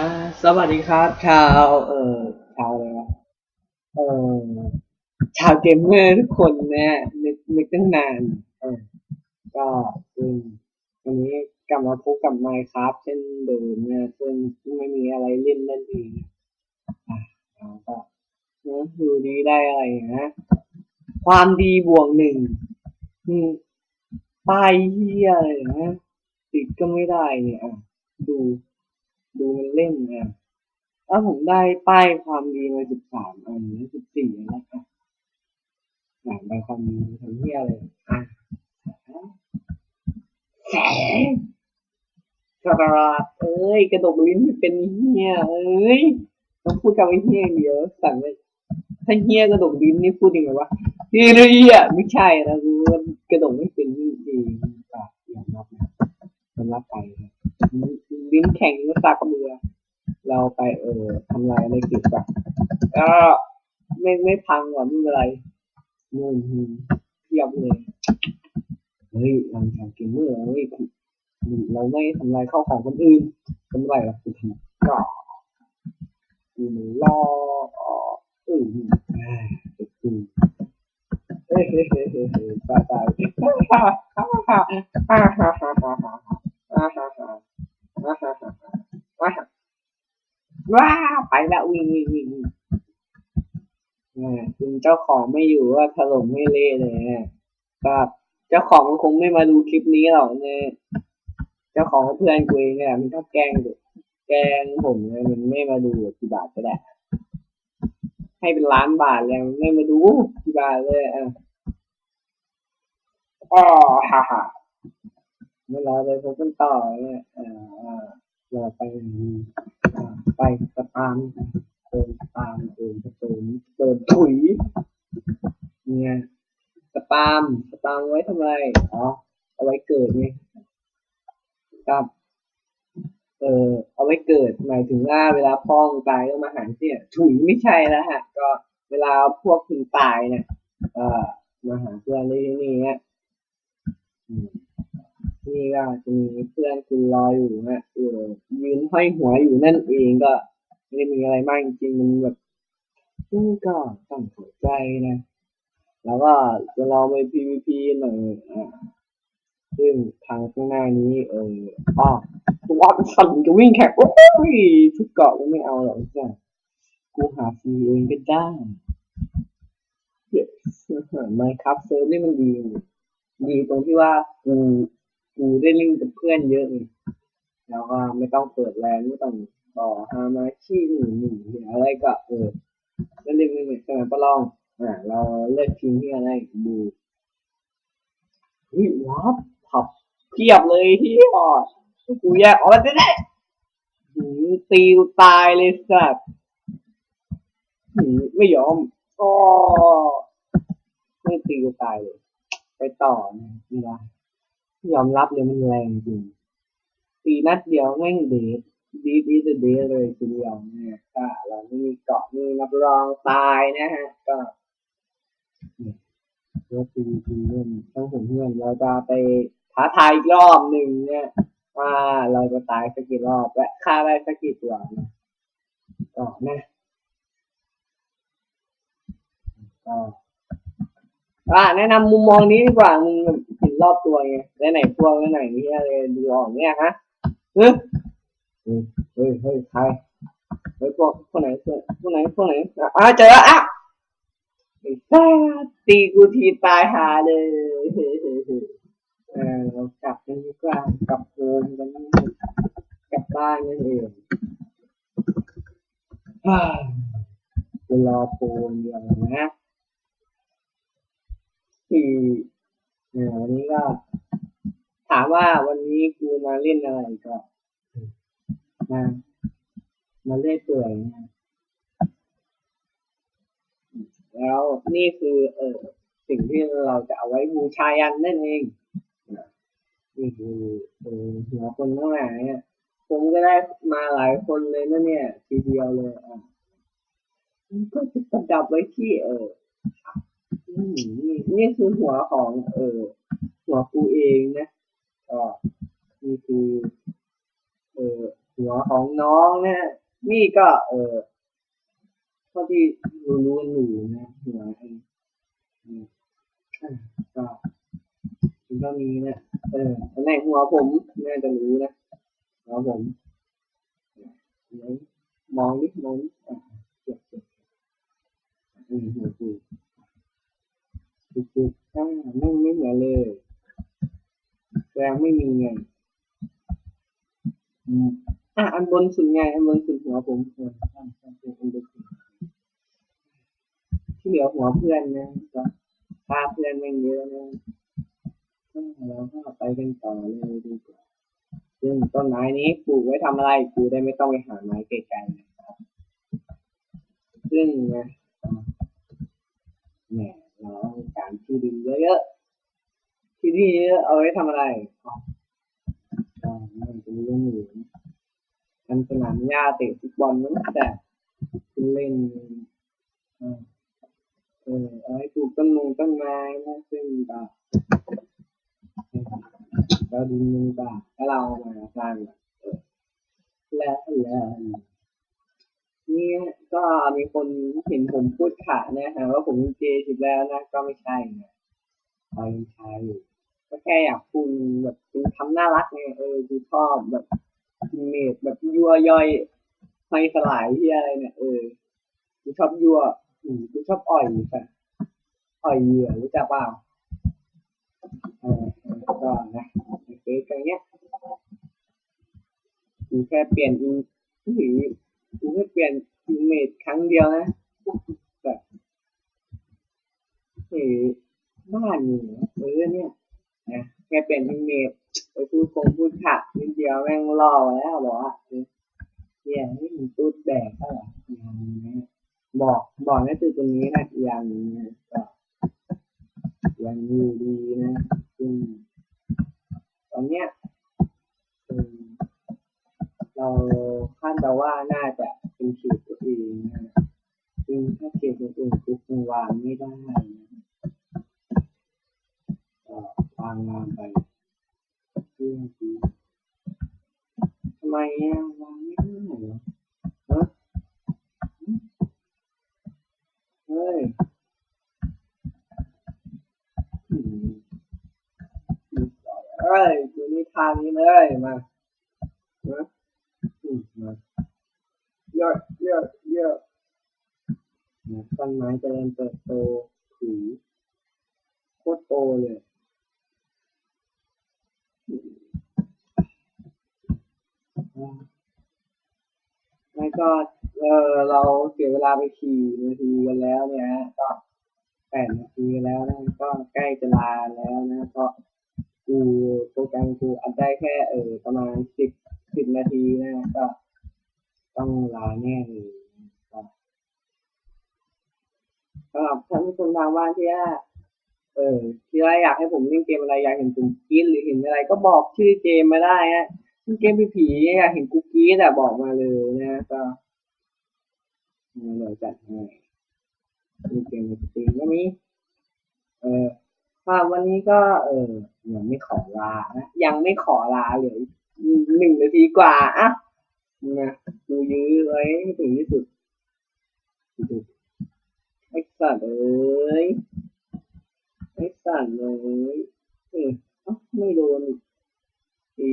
อ่าสวัสดีครับ ชาวเอ่อชาวอะไรวะเอ่อชาวเกมเมอร์ทุกคนเนี่ยนึกนึกตั้งนานเออก็ซึ่งวันนี้กลับมาพบกับ Minecraft เช่นเดิมเนี่ยซึ่งไม่มีอะไรเล่นนั่นเองอะก็เนอะอยู่ดีได้อะไรนะความดีบวกหนึ่งอืมป้ายเฮียเลยนะติดก็ไม่ได้เนี่ยดู ดูมันเล่นอะถ้าผมได้ป้ายความดีมาสิบสามอันนี้สิบสี่แล้วครับหลังใบความดีทำเหี้ยอะไรอะแสงกระดาษเอ้ย กระดกลิ้นเป็นเหี้ยเอ้ยต้องพูดกับไอ้เหี้ยเดียวสั่งเลยถ้าเหี้ยกระดกลิ้นนี่พูดยังไงวะเหี้ยเหี้ยไม่ใช่นะกูกระดกไม่เป็นจริงๆก็ยอมรับนะยอมรับไป ลิ้นแข็งก็สักเรือ เราไปเออทำลายอะไรเกี่ยวกับก็ไม่ไม่พังหรอกไม่เป็นไรนู่นเทียบเลยเฮ้ยหลังจากเกมเมอร์เฮ้ยเราไม่ทำลายข้าวของคนอื่นทำไรหรอกคือทำก็อยู่รอเอออ่าเด็กกูเฮ้ยเฮ้ยเฮ้ยเฮ้ยเฮ้ยตายตายฮ่าฮ่าฮ่าฮ่าฮ่าฮ่าฮ่าฮ่าฮ่าฮ่าฮ่า ว้าว้าไปแล้ววิ่งวิ่งวิ่งวิ่งอ่าถึงเจ้าของไม่อยู่ว่าถล่มไม่เละเลยก็เจ้าของมันคงไม่มาดูคลิปนี้หรอกเนี่ยเจ้าของเพื่อนกูเองเนี่ยมันชอบแกล้งดูแกล้งผมเนี่ยมันไม่มาดูกี่บาทก็ได้ ให้เป็นล้านบาทเลยไม่มาดูกี่บาทเลยอะอ๋อฮ่าฮ่า เวลาไปพบกันต่อเนี่ยอ่าเราไปไปสตามเติมสตามเติมเติมเติมถุยเนี่ยสปามสปามไว้ทำไมอ๋อเอาไว้เกิดไงครับเออเอาไว้เกิดหมายถึงว่าเวลาพ่อมึงตายต้องมาหาเนี่ยถุยไม่ใช่แล้วฮะ ก็เวลาพวกคุณตายเนี่ยเออมาหาเพื่อนที่นี่เนี่ย นี่ก็จะมีเพื่อนคุณรออยู่นะเออยืนห้อยหัวอยู่นั่นเองก็ไม่ได้มีอะไรมากจริงมันแบบซึ่งก็ต้องเข้าใจนะ แล้วก็จะลองไป PVP หน่อยอ่าซึ่งทางข้างหน้านี้เอออ้อตัวสั่นจะวิ่งแข่งโอ้ยชุดเกาะก็ไม่เอาหรอกจ้ะกูหาฟรีเองก็ได้ yes ไม่ครับเซิร์ฟนี่มันดี ดีตรงที่ว่ากู กูได้เล่นกับเพื่อนเยอะไงแล้วก็ไม่ต้องเปิดแลนไม่ต้องต่อฮามาชี่หนึ่งหนึ่งอะไรก็เออก็เล่นเหมือนสมัยประลองอ่าเราเลือกทีมที่อะไรดูเฮ้ยวับผับเพียบเลยที่อ่อกูแยกออกมาได้หืมตีตายเลยสัตว์หืมไม่ยอมอ๋อไม่ตีตายเลย ไปต่อไม่ได้ ยอมรับเลยมันแรงจริงตีนัดเดียวแม่งเดทดีดีจะเดทเลยทีเดียวเนี่ยก็เราไม่มีเกาะมีนับรองตายนะฮะ ก็เนี่ยเรื่องตีทีเล่นต้องผมเพื่อนเราจะไปท้าทายอีกรอบหนึ่งเนี่ยว่าเราจะตายสักกี่รอบและฆ่าได้สักกี่ตัวนะก็นะก็อ่าแนะนำมุมมองนี้ดีกว่ามึง รอบตัวไงแล้วไหนพวกแล้วไหนนี่อะไรดูออกเนี่ยฮะเฮ้ยเฮ้ยเฮ้ยใครเฮ้ยพวกพวกไหนพวกพวไหนพวกไหนอะเจอแล้วอะไอ้ซาตีกูทีตายหาเลยเฮ้ยเฮ้ยเฮ้ยเออเรากลับกันดีกว่ากลับโฮมกันกลับบ้านนั่นเองฮ่าจะรอโปรเดียวนะคือเออ วันนี้ก็ถามว่าวันนี้กูมาเล่นอะไรก็มามาเล่นเปื่อยนะแล้วนี่คือ เออสิ่งที่เราจะเอาไว้บูชายันนั่นเองนี่คือเออหัวคนทั้งหลายเนี่ยผมก็ได้มาหลายคนเลยนะเนี่ย ทีเดียวเลยอะก็จะประดับไว้ที่เออ นี่คือหัวของเออหัวกูเองนะก็นี่คือเออหัวของน้องนะนี่ก็เออเท่าที่รู้รู้กันอยู่นะหัวไอ้อืมอะก็ถึงเท่านี้นะเออตำแหน่งหัวผมน่าจะรู้นะหัวผมไหนมองนิดมองนิดอะเจ็บเจ็บอืมหัวกู จุดจุดอ่าไม่ไม่เหมือนเลยแรงไม่มีไงอะอันบนสุดไงอันบนสุดหัวผมเออใช่ใช่ใช่อันบนสุดที่เหลือหัวเพื่อนนะก็พาเพื่อนแม่งเยอะนะเราก็ไปกันต่อเลยดีกว่าซึ่งต้นไม้นี้ปลูกไว้ทำอะไรปลูกได้ไม่ต้องไปหาไม้ไกลๆนะครับ ซึ่งนะอะเนี่ยเราต้อง การที่ดินเยอะๆที่ดินเยอะเอาไว้ทำอะไรอ๋อใช่มันจะมีเรื่องอยู่นะทำสนามหญ้าเตะฟุตบอลนั่นแต่คุณเล่นเออเออเอาให้ปลูกต้นมงต้นไม้นะซึ่งก็เราดินมือบ่าถ้าเรามาสร้างแบบเออแล้วแล้วนี่ ก็มีคนเห็นผมพูดขานะฮะว่าผมเป็นเจสิบแล้วนะ ก็ไม่ใช่นะเรายังชายอยู่ก็แค่อยากพูดแบบเป็นคำน่ารักไงเออดูชอบแบบเมดแบบยั่วย่อยไฟสลายที่อะไรเนี่ยเออกูชอบยั่วอืมกูชอบอ่อยค่ะอ่อยเหยื่อรู้จักเปล่าเออก็นะเฟซกันเนี้ยกูแค่เปลี่ยนอีหรือกูแค่เปลี่ยน อีเมดครั้งเดียวนะแบบเฮ้บ้านอยู่เออเนี่ยนะแค่เปลี่ยนเมดไปพูดคงพูดขะนิดเดียวแม่งล่อแล้วบอกว่าเนี่ยนี่มันตูดแบกเท่าไหร่อย่างนี้บอกบอกนั่นคือตรงนี้นะอย่างนี้นะก็ยังอยู่ดีนะซึ่งตอนเนี้ยเออเราคาดเดาว่าน่าจะ เป็นเขตตัวเองนะซึ่งถ้าเขตตัวอื่นคือคงวางไม่ได้นะวางงานไปเรื่องดีทำไมวางไม่ได้เหรอฮะเฮ้ยเอ้ยดูนี่ทางนี้เลยมานะอืมมาเยอะเยอะเยอะต้นไม้เจริญเติบโตถือโคตรโตเลยไม่ก็เออเราเสียเวลาไปขี่นาทีกันแล้วเนี่ยก็แปดนาทีแล้วนะก็ใกล้จะลาแล้วนะเพราะกูโปรแกรมกูอัดได้แค่เออประมาณสิบสิบนาทีนะก็ ต้องลาแน่เลยก็สำหรับท่านผู้ชมทางบ้านที่ว่าเออที่ว่าอยากให้ผมเล่นเกมอะไรอยากเห็นผมกรีดหรือเห็นอะไร ก็บอกชื่อเกมมาได้ฮะเกมผีอยากเห็นกุ๊กกี้แต่บอกมาเลยนะก็เดี๋ยจัดให้มีเกมสตรีมก็มีเออว่าวันนี้ก็ เออยังไม่ขอลานะยังไม่ขอลาเหลือหนึ่งนาทีกว่าอะ นะดูยื้อไว้ถึงที่สุดไอ้สัตว์เอ้ยไอ้สัตว์เลยเออไม่โดนอี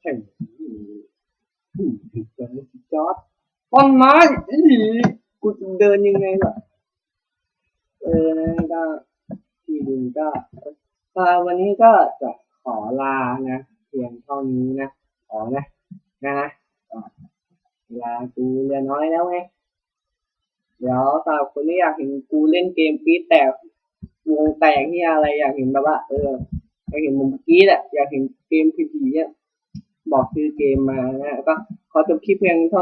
แข่งผิดกันจอดต้นไม้อีกูจะเดินยังไงล่ะเออนะก็ที่ดินก็ก็วันนี้ก็จะขอลานะ เพียงเท่านี้นะขอนะนะนะเวลากูเรียนน้อยแล้วไงเดี๋ยวสำหรับคนที่อยากเห็นกูเล่นเกมปี๊ดแตกวงแตกที่อะไรอยากเห็นแบบว่า เอออยากเห็นมุมกรีดอะอยากเห็นเกมผีๆอะบอกชื่อเกมมานะก็ขอจบคลิปเพียงเท่า